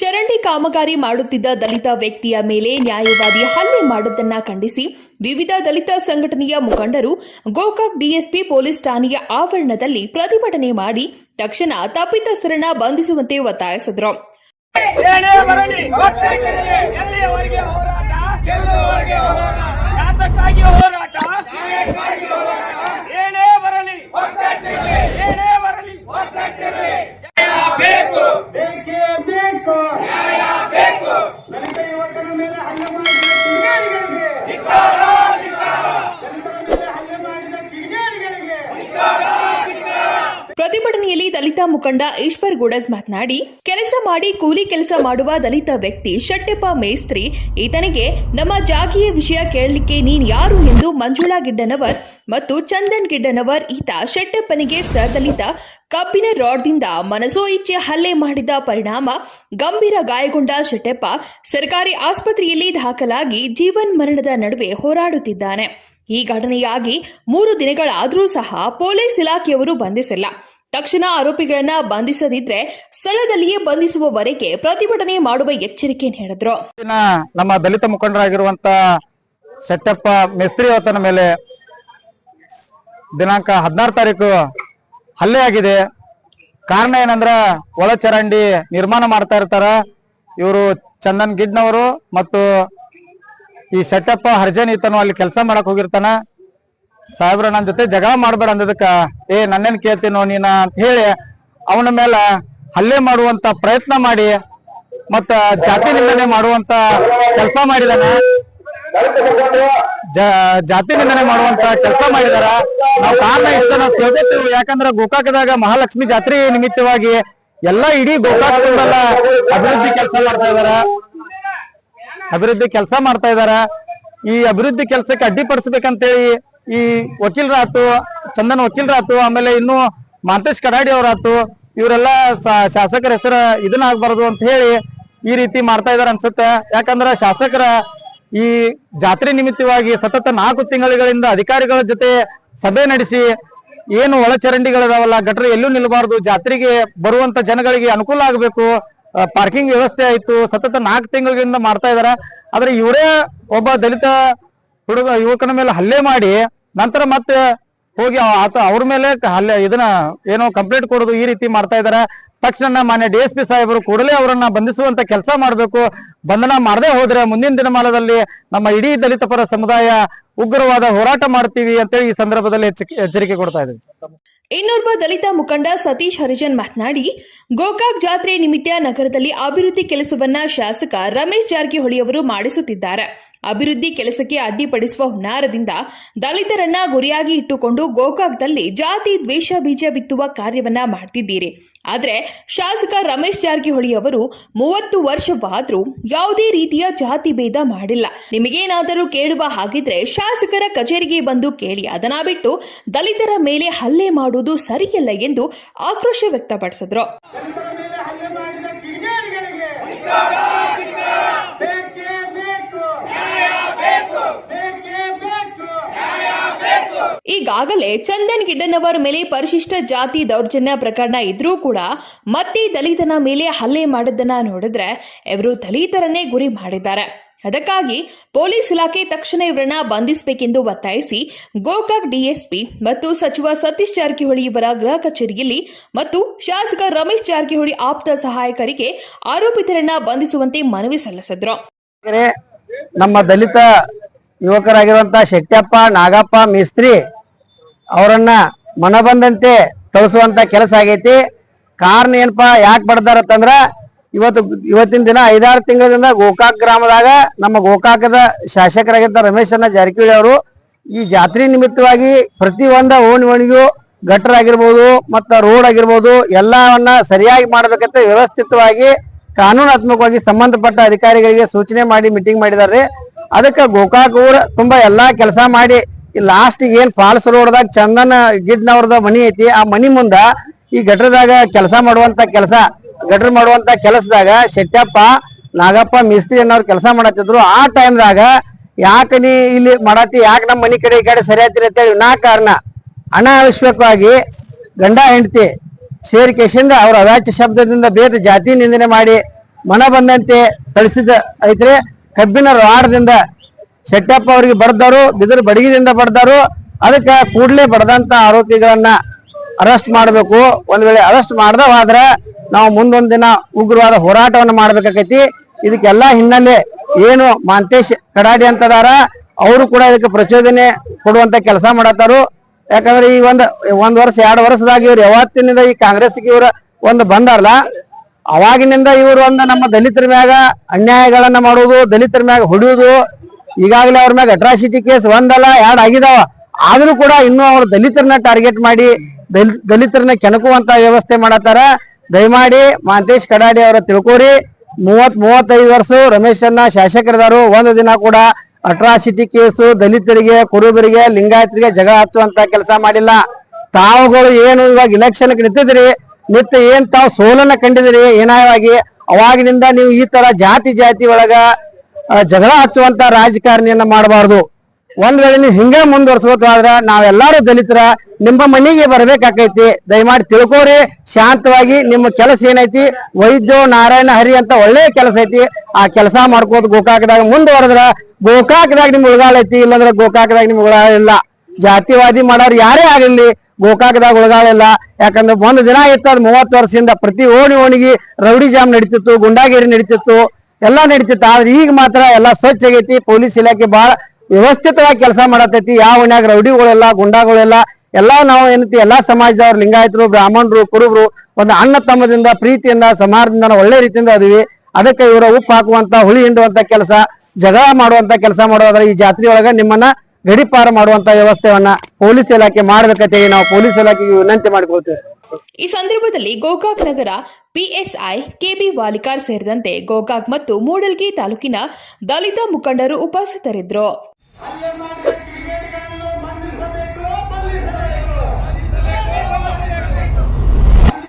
ಚರಂಡಿ ಕಾಮಗಾರಿ ಮಾಡುತ್ತಿದ್ದ ದಲಿತ ವ್ಯಕ್ತಿಯ ಮೇಲೆ ನ್ಯಾಯವಾದಿ ಹಲ್ಲೆ ಮಾಡುವುದನ್ನ ಖಂಡಿಸಿ ವಿವಿಧ ದಲಿತ ಸಂಘಟನೆಯ ಮುಖಂಡರು ಗೋಕಾಕ್ ಡಿಎಸ್ಪಿ ಪೊಲೀಸ್ ಠಾಣೆಯ ಆವರಣದಲ್ಲಿ ಪ್ರತಿಭಟನೆ ಮಾಡಿ ತಕ್ಷಣ ತಪ್ಪಿತಸ್ಥರನ್ನ ಬಂಧಿಸುವಂತೆ ಒತ್ತಾಯಿಸಿದರು ಯಾತಕ್ಕಾಗಿ ಹೋರಾಟ ಏನೇ ಬರಲಿ ಏನೇ ಬರಲಿ ಬೇಕು ಬೇಕೇ ಬೇಕು ದಲಿತ ಯುವಕನ ಮೇಲೆ ಹಲ್ಲೆ ಮಾಡಿದ ಕಿಡಿಗೇಡಿಗಳಿಗೆ ದಲಿತರ ಮೇಲೆ ಹಲ್ಲೆ ಮಾಡಿದ ಕಿಡಿಗೇಡಿಗಳಿಗೆ ಪ್ರತಿಭಟನೆಯಲ್ಲಿ ದಲಿತ ಮುಖಂಡ ಈಶ್ವರ್ ಗುಡಸ್ ಮಾತನಾಡಿ, ಕೆಲಸ ಮಾಡಿ ಕೂಲಿ ಕೆಲಸ ಮಾಡುವ ದಲಿತ ವ್ಯಕ್ತಿ ಶೆಟ್ಟೆಪ್ಪ ಮೇಸ್ತ್ರಿ. ಈತನಿಗೆ, ನಮ್ಮ ಜಾಗಿಯ ವಿಷಯ ಕೇಳಲಿಕ್ಕೆ ನೀನ್ ಯಾರು? ಎಂದು ಮಂಜುಳಾ ಗಿಡ್ಡನವರ್ ಮತ್ತು ಚಂದನ್ ಗಿಡ್ಡನವರ್ ಈತ ಶೆಟ್ಟೆಪ್ಪನಿಗೆ ಸದಲಿತ ಕಬ್ಬಿನ ರಾಡ್ದಿಂದ ಮನಸೋ ಇಚ್ಛೆ ಹಲ್ಲೆ ಮಾಡಿದ ಪರಿಣಾಮ ಗಂಭೀರ ಗಾಯಗೊಂಡ ಶೆಟ್ಟೆಪ್ಪ ಸರ್ಕಾರಿ ಆಸ್ಪತ್ರೆಯಲ್ಲಿ ದಾಖಲಾಗಿ ಜೀವನ್ ಮರಣದ ನಡುವೆ ಹೋರಾಡುತ್ತಿದ್ದಾನೆ. ಈ ಘಟನೆಯಾಗಿ ಮೂರು ದಿನಗಳಾದರೂ ಸಹ ಪೊಲೀಸ್ ಇಲಾಖೆಯವರು ಬಂಧಿಸಿಲ್ಲ. ತಕ್ಷಣ ಆರೋಪಿಗಳನ್ನ ಬಂಧಿಸದಿದ್ರೆ ಸ್ಥಳದಲ್ಲಿಯೇ ಬಂಧಿಸುವವರೆಗೆ ಪ್ರತಿಭಟನೆ ಮಾಡುವ ಎಚ್ಚರಿಕೆ ನೀಡಿದ್ರು. ನಮ್ಮ ದಲಿತ ಮುಖಂಡರಾಗಿರುವಂತ ಶೆಟ್ಟಪ್ಪ ಮೇಸ್ತ್ರಿ ಅವತನ ಮೇಲೆ ದಿನಾಂಕ ಹದಿನಾರು ತಾರೀಕು ಹಲ್ಲೆ ಆಗಿದೆ. ಕಾರಣ ಏನಂದ್ರ ಒಳಚರಂಡಿ ನಿರ್ಮಾಣ ಮಾಡ್ತಾ ಇರ್ತಾರ. ಇವರು ಚಂದನ್ ಗಿಡ್ನವರು ಮತ್ತು ಈ ಸೆಟ್ಟಪ್ಪ ಹರ್ಜನ್ ಈತನು ಅಲ್ಲಿ ಕೆಲಸ ಮಾಡಕ್ ಹೋಗಿರ್ತಾನ. ಸಾಹೇಬ್ರ ನನ್ನ ಜೊತೆ ಜಗಳ ಮಾಡ್ಬೇಡ ಅಂದದಕ್ಕ ಏ, ನನ್ನೇನ್ ಕೇಳ್ತೀನೋ ನೀನ ಅಂತ ಹೇಳಿ ಅವನ ಮೇಲ ಹಲ್ಲೆ ಮಾಡುವಂತ ಪ್ರಯತ್ನ ಮಾಡಿ ಮತ್ತ ಜಾತಿ ನಿಂದನೆ ಮಾಡುವಂತ ಕೆಲಸ ಮಾಡಿದಾನ. ಜಾತಿ ನಿಂದನೆ ಮಾಡುವಂತ ಕೆಲಸ ಮಾಡಿದಾರ. ನಾವು ಕಾರಣ ಇಷ್ಟ ನಾವು ಕೇಳ್ತಿರ್ತೀವಿ ಯಾಕಂದ್ರ ಗೋಕಾಕದಾಗ ಮಹಾಲಕ್ಷ್ಮಿ ಜಾತ್ರೆ ನಿಮಿತ್ತವಾಗಿ ಎಲ್ಲಾ ಇಡೀ ಗೋಕಾಕ ತುಂಬೆಲ್ಲ ಅಭಿವೃದ್ಧಿ ಕೆಲಸ ಮಾಡ್ತಾ ಇದಾರ. ಅಭಿವೃದ್ಧಿ ಕೆಲಸ ಮಾಡ್ತಾ ಇದಾರ. ಈ ಅಭಿವೃದ್ಧಿ ಕೆಲಸಕ್ಕೆ ಅಡ್ಡಿಪಡಿಸ್ಬೇಕಂತೇಳಿ ಈ ವಕೀಲರಾತು ಚಂದನ್ ವಕೀಲರಾತು ಆಮೇಲೆ ಇನ್ನು ಮಾಂತೇಶ್ ಕಡಾಡಿ ಅವರಾತು ಇವರೆಲ್ಲ ಶಾಸಕರ ಹೆಸರ ಇದನ್ನ ಆಗ್ಬಾರ್ದು ಅಂತ ಹೇಳಿ ಈ ರೀತಿ ಮಾಡ್ತಾ ಇದಾರೆ ಅನ್ಸುತ್ತೆ. ಯಾಕಂದ್ರ ಶಾಸಕರ ಈ ಜಾತ್ರೆ ನಿಮಿತ್ತವಾಗಿ ಸತತ ನಾಲ್ಕು ತಿಂಗಳುಗಳಿಂದ ಅಧಿಕಾರಿಗಳ ಜೊತೆ ಸಭೆ ನಡೆಸಿ ಏನು ಒಳಚರಂಡಿಗಳಿದಾವಲ್ಲ, ಗಟ್ರ ಎಲ್ಲೂ ನಿಲ್ಲಬಾರ್ದು ಜಾತ್ರೆಗೆ ಬರುವಂತ ಜನಗಳಿಗೆ ಅನುಕೂಲ ಆಗಬೇಕು ಪಾರ್ಕಿಂಗ್ ವ್ಯವಸ್ಥೆ ಆಯ್ತು. ಸತತ ನಾಲ್ಕು ತಿಂಗಳಿಂದ ಮಾಡ್ತಾ ಇದಾರ. ಆದ್ರೆ ಇವರೇ ಒಬ್ಬ ದಲಿತ ಹುಡುಗ, ಯುವಕನ ಮೇಲೆ ಹಲ್ಲೆ ಮಾಡಿ ನಂತರ ಮತ್ತೆ ಹೋಗಿ ಆತ ಅವ್ರ ಮೇಲೆ ಹಲ್ಲೆ ಇದನ್ನ ಏನೋ ಕಂಪ್ಲೇಂಟ್ ಕೊಡೋದು ಈ ರೀತಿ ಮಾಡ್ತಾ ಇದಾರೆ. ತಕ್ಷಣ ಮಾನ್ಯ ಡಿ ಎಸ್ ಪಿ ಸಾಹೇಬರು ಕೂಡಲೇ ಅವರನ್ನ ಬಂಧಿಸುವಂತ ಕೆಲಸ ಮಾಡಬೇಕು. ಬಂಧನ ಮಾಡದೆ ಹೋದ್ರೆ ಮುಂದಿನ ದಿನಮಾನದಲ್ಲಿ ನಮ್ಮ ಇಡೀ ದಲಿತ ಪರ ಸಮುದಾಯ ಉಗ್ರವಾದ ಹೋರಾಟ ಮಾಡ್ತೀವಿ ಅಂತೇಳಿ ಈ ಸಂದರ್ಭದಲ್ಲಿ ಎಚ್ಚ- ಎಚ್ಚರಿಕೆ ಕೊಡ್ತಾ ಇದ್ದೀವಿ ಇನ್ನೋರ್ವ ದಲಿತ ಮುಖಂಡ ಸತೀಶ್ ಹರಿಜನ್ ಮಾತನಾಡಿ, ಗೋಕಾಕ್ ಜಾತ್ರೆ ನಿಮಿತ್ತ ನಗರದಲ್ಲಿ ಅಭಿವೃದ್ಧಿ ಕೆಲಸವನ್ನ ಶಾಸಕ ರಮೇಶ್ ಜಾರಕಿಹೊಳಿ ಅವರು ಮಾಡಿಸುತ್ತಿದ್ದಾರೆ. ಅಭಿವೃದ್ಧಿ ಕೆಲಸಕ್ಕೆ ಅಡ್ಡಿಪಡಿಸುವ ಹುನ್ನಾರದಿಂದ ದಲಿತರನ್ನ ಗುರಿಯಾಗಿ ಇಟ್ಟುಕೊಂಡು ಗೋಕಾಕ್ದಲ್ಲಿ ಜಾತಿ ದ್ವೇಷ ಬೀಜ ಬಿತ್ತುವ ಕಾರ್ಯವನ್ನ ಮಾಡ್ತಿದ್ದೀರಿ. ಆದ್ರೆ ಶಾಸಕ ರಮೇಶ್ ಜಾರಕಿಹೊಳಿ ಅವರು ಮೂವತ್ತು ವರ್ಷವಾದರೂ ಯಾವುದೇ ರೀತಿಯ ಜಾತಿ ಭೇದ ಮಾಡಿಲ್ಲ. ನಿಮಗೇನಾದರೂ ಕೇಳುವ ಹಾಗಿದ್ರೆ ಶಾಸಕರ ಕಚೇರಿಗೆ ಬಂದು ಕೇಳಿ, ಅದನ್ನ ಬಿಟ್ಟು ದಲಿತರ ಮೇಲೆ ಹಲ್ಲೆ ಮಾಡುವುದು ಸರಿಯಲ್ಲ ಎಂದು ಆಕ್ರೋಶ ವ್ಯಕ್ತಪಡಿಸಿದ್ರು ದಲಿತರ ಮೇಲೆ ಹಲ್ಲೆ ಮಾಡಿದ ಕಿಡಿಗೇಡಿಗಳಿಗೆ ಬೇಕೇ ಬೇಕು ಬೇಕೇ ಬೇಕು ಈಗಾಗಲೇ ಚಂದನ್ ಗಿಡ್ಡನವರ ಮೇಲೆ ಪರಿಶಿಷ್ಟ ಜಾತಿ ದೌರ್ಜನ್ಯ ಪ್ರಕರಣ ಇದ್ರೂ ಕೂಡ ಮತ್ತೆ ದಲಿತನ ಮೇಲೆ ಹಲ್ಲೆ ಮಾಡಿದ್ದನ್ನ ನೋಡಿದ್ರೆ ಇವರು ದಲಿತರನ್ನೇ ಗುರಿ ಮಾಡಿದ್ದಾರೆ. ಅದಕ್ಕಾಗಿ ಪೊಲೀಸ್ ಇಲಾಖೆ ತಕ್ಷಣ ಇವರನ್ನ ಬಂಧಿಸಬೇಕೆಂದು ಒತ್ತಾಯಿಸಿ ಗೋಕಾಕ್ ಡಿಎಸ್ಪಿ ಮತ್ತು ಸಚಿವ ಸತೀಶ್ ಜಾರಕಿಹೊಳಿ ಇವರ ಗೃಹ ಕಚೇರಿಯಲ್ಲಿ ಮತ್ತು ಶಾಸಕ ರಮೇಶ್ ಜಾರಕಿಹೊಳಿ ಆಪ್ತ ಸಹಾಯಕರಿಗೆ ಆರೋಪಿತರನ್ನ ಬಂಧಿಸುವಂತೆ ಮನವಿ ಸಲ್ಲಿಸಿದ್ರು. ನಮ್ಮ ದಲಿತ ಯುವಕರಾಗಿರುವಂತ ಶೆಟ್ಟಪ್ಪ, ನಾಗಪ್ಪ, ಮೇಸ್ತ್ರಿ ಅವರನ್ನ ಮನಬಂದಂತೆ ಕಳಿಸುವಂತ ಕೆಲಸ ಆಗೈತಿ. ಕಾರಣ ಏನಪ್ಪಾ, ಯಾಕೆ ಬಡ್ದಾರತ್ತಂದ್ರ ಇವತ್ತು, ಇವತ್ತಿನ ದಿನ ಐದಾರು ತಿಂಗಳಿಂದ ಗೋಕಾಕ್ ಗ್ರಾಮದಾಗ ನಮ್ಮ ಗೋಕಾಕದ ಶಾಸಕರಾಗಿದ್ದ ರಮೇಶ್ ಅಣ್ಣ ಜಾರಕಿಹೊಳಿ ಅವರು ಈ ಜಾತ್ರೆ ನಿಮಿತ್ತವಾಗಿ ಪ್ರತಿ ಒಂದ ಓಣಿ ಓಣಿಗೂ ಗಟ್ಟರ್ ಆಗಿರ್ಬೋದು ಮತ್ತ ರೋಡ್ ಆಗಿರ್ಬೋದು ಎಲ್ಲವನ್ನ ಸರಿಯಾಗಿ ಮಾಡ್ಬೇಕಂತ ವ್ಯವಸ್ಥಿತವಾಗಿ ಕಾನೂನಾತ್ಮಕವಾಗಿ ಸಂಬಂಧಪಟ್ಟ ಅಧಿಕಾರಿಗಳಿಗೆ ಸೂಚನೆ ಮಾಡಿ ಮೀಟಿಂಗ್ ಮಾಡಿದಾರೆ ಅದಕ್ಕೆ ಗೋಕಾಕ್ ಊರ ತುಂಬಾ ಎಲ್ಲಾ ಕೆಲಸ ಮಾಡಿ, ಈ ಲಾಸ್ಟ್ ಏನ್ ಫಾಲ್ಸ್ ರೋಡ್ದಾಗ ಚಂದನ ಗಿಡ್ನವ್ರದ ಮನಿ ಐತಿ, ಆ ಮನಿ ಮುಂದ ಈ ಗಟ್ರದಾಗ ಕೆಲಸ ಮಾಡುವಂತ ಕೆಲಸ, ಗಟ್ರ ಮಾಡುವಂತ ಕೆಲಸದಾಗ ಶೆಟ್ಟಪ್ಪ, ನಾಗಪ್ಪ, ಮಿಸ್ತ್ರಿ ಅನ್ನೋರು ಕೆಲಸ ಮಾಡತ್ತಿದ್ರು. ಆ ಟೈಮ್ದಾಗ ಯಾಕ ನೀ ಇಲ್ಲಿ ಮಾಡತ್ತಿ, ಯಾಕೆ ನಮ್ಮ ಮನಿ ಕಡೆ ಈ ಕಡೆ ಆಯ್ತಿರಿ ಅಂತೇಳಿ ನಾ ಕಾರಣ ಅನಾವಶ್ಯಕವಾಗಿ ಗಂಡ ಹೆಂಡತಿ ಸೇರಿಕೆಸಿಂದ ಅವ್ರ ಅವಾಚ್ಯ ಶಬ್ದದಿಂದ ಬೇರೆ ಜಾತಿ ನಿಂದನೆ ಮಾಡಿ ಮನ ಬಂದಂತೆ ಕಳಿಸಿದ ಐತ್ರಿ. ಕಬ್ಬಿನ ರಾಡದಿಂದ ಶೆಟ್ಟಪ್ಪ ಅವರಿಗೆ ಬರ್ದಾರು, ಬಿದಿರು ಬಡಗಿದಿಂದ ಬರ್ದಾರು. ಅದಕ್ಕೆ ಕೂಡಲೇ ಬಡದಂತ ಆರೋಪಿಗಳನ್ನ ಅರೆಸ್ಟ್ ಮಾಡಬೇಕು. ಒಂದ್ ವೇಳೆ ಅರೆಸ್ಟ್ ಮಾಡ್ದವಾದ್ರೆ ನಾವು ಮುಂದೊಂದ್ ದಿನ ಉಗ್ರವಾದ ಹೋರಾಟವನ್ನು ಮಾಡ್ಬೇಕಾಕೈತಿ. ಇದಕ್ಕೆಲ್ಲಾ ಹಿನ್ನೆಲೆ ಏನು ಮಾಂತೇಶ್ ಕಡಾಡಿ ಅಂತದಾರ, ಅವರು ಕೂಡ ಇದಕ್ಕೆ ಪ್ರಚೋದನೆ ಕೊಡುವಂತ ಕೆಲಸ ಮಾಡತ್ತಾರು. ಯಾಕಂದ್ರೆ ಈ ಒಂದ್ ಒಂದ್ ವರ್ಷ, ಎರಡು ವರ್ಷದಾಗ ಇವ್ರು ಯಾವತ್ತಿನಿಂದ ಈ ಕಾಂಗ್ರೆಸ್ಗೆ ಇವರು ಒಂದು ಬಂದಾರಲ್ಲ ಅವಾಗಿನಿಂದ ಇವರು ಒಂದು ನಮ್ಮ ದಲಿತರ ಮ್ಯಾಗ ಅನ್ಯಾಯಗಳನ್ನ ಮಾಡುವುದು, ದಲಿತರ ಮ್ಯಾಗ ಹೊಡೆಯುವುದು, ಈಗಾಗಲೇ ಅವ್ರ ಮ್ಯಾಗ ಅಟ್ರಾಸಿಟಿ ಕೇಸ್ ಒಂದಲ್ಲ, ಎರಡ್ ಆಗಿದಾವ. ಆದ್ರೂ ಕೂಡ ಇನ್ನೂ ಅವ್ರು ದಲಿತರನ್ನ ಟಾರ್ಗೆಟ್ ಮಾಡಿ ದಲಿತ ದಲಿತರನ್ನ ಕೆಣಕುವಂತ ವ್ಯವಸ್ಥೆ ಮಾಡತ್ತಾರ. ದಯಮಾಡಿ ಮಾಂತೇಶ್ ಕಡಾಡಿ ಅವರ ತಿಳ್ಕೋರಿ ಮೂವತ್ ಮೂವತ್ತೈದು ವರ್ಷ ರಮೇಶನ್ನ ಶಾಸಕರಿದಾರು. ಒಂದು ದಿನ ಕೂಡ ಅಟ್ರಾಸಿಟಿ ಕೇಸು ದಲಿತರಿಗೆ, ಕುರುಬರಿಗೆ, ಲಿಂಗಾಯತರಿಗೆ ಜಗಳ ಹಚ್ಚುವಂತ ಕೆಲಸ ಮಾಡಿಲ್ಲ. ತಾವುಗಳು ಏನು ಇವಾಗ ಇಲೆಕ್ಷನ್ ನಿಂತಿದ್ರಿ ನಿತ್ಯ ಏನ್ ತಾವು ಸೋಲನ್ನ ಕಂಡಿದಿರಿ ಏನಾಯವಾಗಿ? ಅವಾಗಿನಿಂದ ನೀವು ಈ ತರ ಜಾತಿ ಜಾತಿ ಒಳಗ ಜಗಳ ಹಚ್ಚುವಂತ ರಾಜಕಾರಣಿಯನ್ನ ಮಾಡಬಾರ್ದು. ಒಂದ್ ವೇಳೆ ನೀವು ಹಿಂಗ ಮುಂದುವರ್ಸ್ಕೋತಾದ್ರ ನಾವೆಲ್ಲಾರು ದಲಿತರ, ನಿಮ್ಮ ಮನೆಗೆ ಬರ್ಬೇಕಾಕೈತಿ. ದಯಮಾಡಿ ತಿಳ್ಕೋರಿ. ಶಾಂತವಾಗಿ ನಿಮ್ಮ ಕೆಲಸ ಏನೈತಿ? ವೈದ್ಯ ನಾರಾಯಣ ಹರಿ ಅಂತ ಒಳ್ಳೆ ಕೆಲಸ ಐತಿ. ಆ ಕೆಲಸ ಮಾಡ್ಕೋತ ಗೋಕಾಕದಾಗ ಮುಂದುವರೆದ್ರ ಗೋಕಾಕದಾಗ ನಿಮ್ ಉಳಗಾಳ ಐತಿ, ಇಲ್ಲಂದ್ರ ಗೋಕಾಕದಾಗ ನಿಮ್ ಉಳಗಾಳ ಇಲ್ಲ. ಜಾತಿವಾದಿ ಮಾಡೋರು ಯಾರೇ ಆಗಿರ್ಲಿ ಗೋಕಾಕದಾಗ ಉಳಗಾಳಿಲ್ಲ. ಯಾಕಂದ್ರೆ ಒಂದು ದಿನ ಇತ್ತು, ಅದು ಮೂವತ್ತು ವರ್ಷದಿಂದ ಪ್ರತಿ ಓಣಿ ಓಣಿಗೆ ರೌಡಿ ಜಾಮ್ ನಡೀತಿತ್ತು, ಗುಂಡಾಗಿರಿ ನಡೀತಿತ್ತು, ಎಲ್ಲಾ ನಡೀತಿತ್ತು. ಆದ್ರೆ ಈಗ ಮಾತ್ರ ಎಲ್ಲಾ ಸ್ವಚ್ಛ ಆಗೈತಿ, ಪೊಲೀಸ್ ಇಲಾಖೆ ಬಹಳ ವ್ಯವಸ್ಥಿತವಾಗಿ ಕೆಲಸ ಮಾಡತೈತಿ. ಯಾವ ಓಣ್ಯಾಗ ರೌಡಿಗಳೆಲ್ಲ, ಗುಂಡಾಗಳೆಲ್ಲ, ಎಲ್ಲಾ ನಾವು ಏನೈತಿ, ಎಲ್ಲಾ ಸಮಾಜದವ್ರು, ಲಿಂಗಾಯತರು, ಬ್ರಾಹ್ಮಣರು, ಕುರುಬರು, ಒಂದು ಅಣ್ಣ ತಮ್ಮದಿಂದ, ಪ್ರೀತಿಯಿಂದ ಸಮಾಜದಿಂದ ಒಳ್ಳೆ ರೀತಿಯಿಂದ ಅದೀವಿ. ಅದಕ್ಕೆ ಇವರ ಉಪ್ಪು ಹಾಕುವಂತ, ಹುಳಿ ಹಿಂಡುವಂತ ಕೆಲಸ, ಜಗಳ ಮಾಡುವಂತ ಕೆಲಸ ಮಾಡೋದ್ರ ಈ ಜಾತ್ರೆ ಒಳಗ ನಿಮ್ಮನ್ನ ಗಡಿಪಾರ ಮಾಡುವಂತ ವ್ಯವಸ್ಥೆಯನ್ನ ಪೊಲೀಸ್ ಇಲಾಖೆ ಮಾಡಬೇಕಂತೇಳಿ ನಾವು ಪೊಲೀಸ್ ಇಲಾಖೆಗೆ ವಿನಂತಿ ಮಾಡಿಕೊಳ್ತೇವೆ. ಈ ಸಂದರ್ಭದಲ್ಲಿ ಗೋಕಾಕ್ ನಗರ ಪಿಎಸ್ಐ ಕೆಬಿ ವಾಲಿಕಾರ್ ಸೇರಿದಂತೆ ಗೋಕಾಕ್ ಮತ್ತು ಮೂಡಲ್ಗಿ ತಾಲೂಕಿನ ದಲಿತ ಮುಖಂಡರು ಉಪಸ್ಥಿತರಿದ್ದರು.